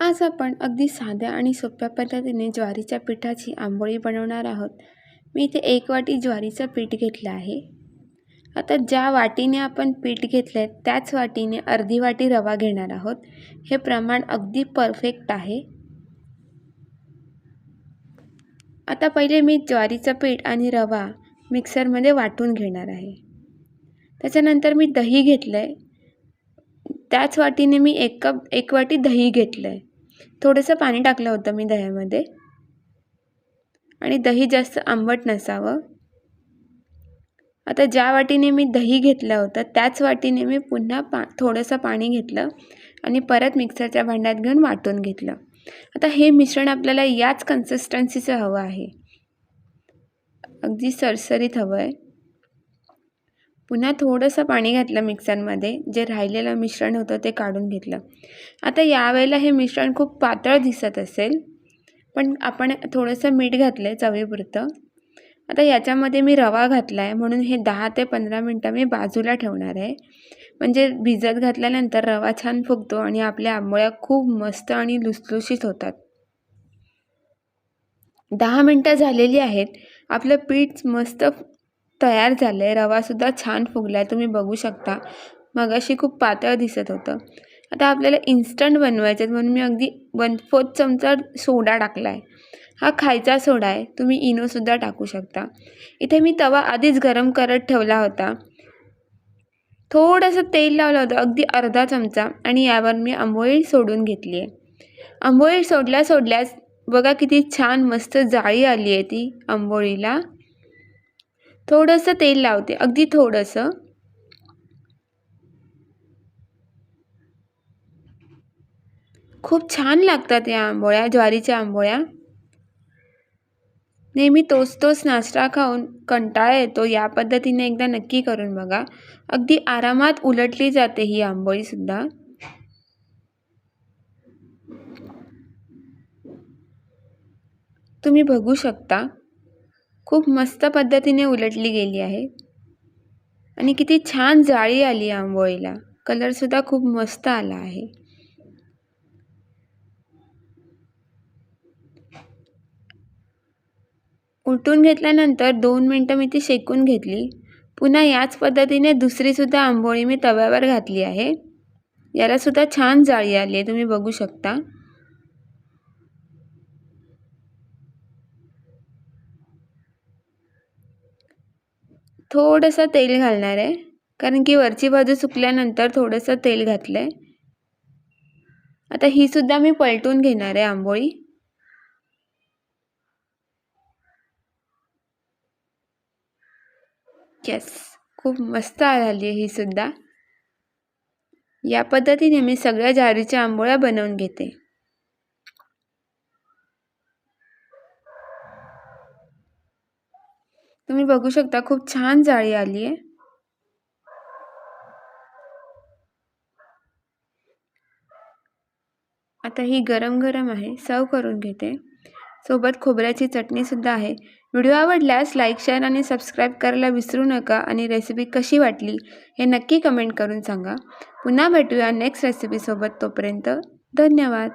आज आपण अगदी साध्या आणि सोप्या पद्धतीने ज्वारीच्या पिठाची आंबोळी बनवणार आहोत. मी इथे एक वाटी ज्वारीचं पीठ घेतलं आहे. आता ज्या वाटीने आपण पीठ घेतलं आहे त्याच वाटीने अर्धी वाटी रवा घेणार आहोत. हे प्रमाण अगदी परफेक्ट आहे. आता पहिले मी ज्वारीचं पीठ आणि रवा मिक्सरमध्ये वाटून घेणार आहे. त्याच्यानंतर मी दही घेतलं आहे त्याच वाटीने मी एक कप एक वाटी दही घेतलं आहे थोडंसं पाणी टाकलं होतं मी दह्यामध्ये. आणि दही जास्त आंबट नसावं. आता ज्या वाटीने मी दही घेतलं होतं त्याच वाटीने मी पुन्हा पा थोडंसं पाणी घेतलं आणि परत मिक्सरच्या भांड्यात घेऊन वाटून घेतलं. आता हे मिश्रण आपल्याला याच कन्सिस्टन्सीचं हवं आहे. अगदी सरसरीत हवं आहे पुन्हा थोडंसं पाणी घातलं मिक्सरमध्ये जे राहिलेलं मिश्रण होतं ते काढून घेतलं. आता यावेळेला हे मिश्रण खूप पातळ दिसत असेल पण आपण थोडंसं मीठ घातलं आहे चवीपुरतं. आता याच्यामध्ये मी रवा घातला आहे म्हणून हे दहा ते पंधरा मिनटं मी बाजूला ठेवणार आहे. म्हणजे भिजत घातल्यानंतर रवा छान फुगतो आणि आपल्या आंबोळ्या खूप मस्त आणि लुसलुशीत होतात. दहा मिनटं झालेली आहेत आपलं पीठ मस्त तयार झालं आहे रवासुद्धा छान फुगला आहे तुम्ही बघू शकता. मग अशी खूप पातळ दिसत होतं. आता आपल्याला इन्स्टंट बनवायचे आहेत म्हणून मी अगदी वन फोर्थ चमचा सोडा टाकला आहे हा खायचा सोडा आहे. तुम्ही इनोसुद्धा टाकू शकता. इथे मी तवा आधीच गरम करत ठेवला होता. थोडंसं तेल लावलं होतं. अगदी अर्धा चमचा. आणि यावर मी आंबोळी सोडून घेतली आहे आंबोळी सोडल्या सोडल्यास बघा किती छान मस्त जाळी आली आहे ती आंबोळीला. थोडंसं तेल लावते. अगदी थोडंसं. खूप छान लागतात या आंबोळ्या ज्वारीच्या आंबोळ्या. नेहमी तोच तोच नाश्ता खाऊन कंटाळा येतो. या पद्धतीने एकदा नक्की करून बघा. अगदी आरामात उलटली जाते ही आंबोळीसुद्धा तुम्ही बघू शकता. खूप मस्त पद्धतीने उलटली गेली आहे. आणि किती छान जाळी आली आंबोळीला. कलरसुद्धा खूप मस्त आला आहे. उलटून घेतल्यानंतर दोन मिनटं मी ती शेकून घेतली. पुन्हा याच पद्धतीने दुसरीसुद्धा आंबोळी मी तव्यावर घातली आहे. यालासुद्धा छान जाळी आली आहे. तुम्ही बघू शकता. थोडंसं तेल घालणार आहे. कारण की वरची बाजू सुकल्यानंतर थोडंसं तेल घातलं आहे आता ही सुद्धा मी पलटून घेणार आहे आंबोळी. येस खूप मस्त झाली आहे ही सुद्धा. या पद्धतीने मी सगळ्या ज्वारीच्या आंबोळ्या बनवून घेते. तुम्ही बघू शकता खूप छान जाळी आली आहे आता ही गरम गरम आहे सर्व करून घेते. सोबत खोबऱ्याची चटणीसुद्धा आहे. व्हिडिओ आवडल्यास लाईक शेअर आणि सबस्क्राईब करायला विसरू नका आणि रेसिपी कशी वाटली हे नक्की कमेंट करून सांगा. पुन्हा भेटूया नेक्स्ट रेसिपीसोबत तोपर्यंत धन्यवाद.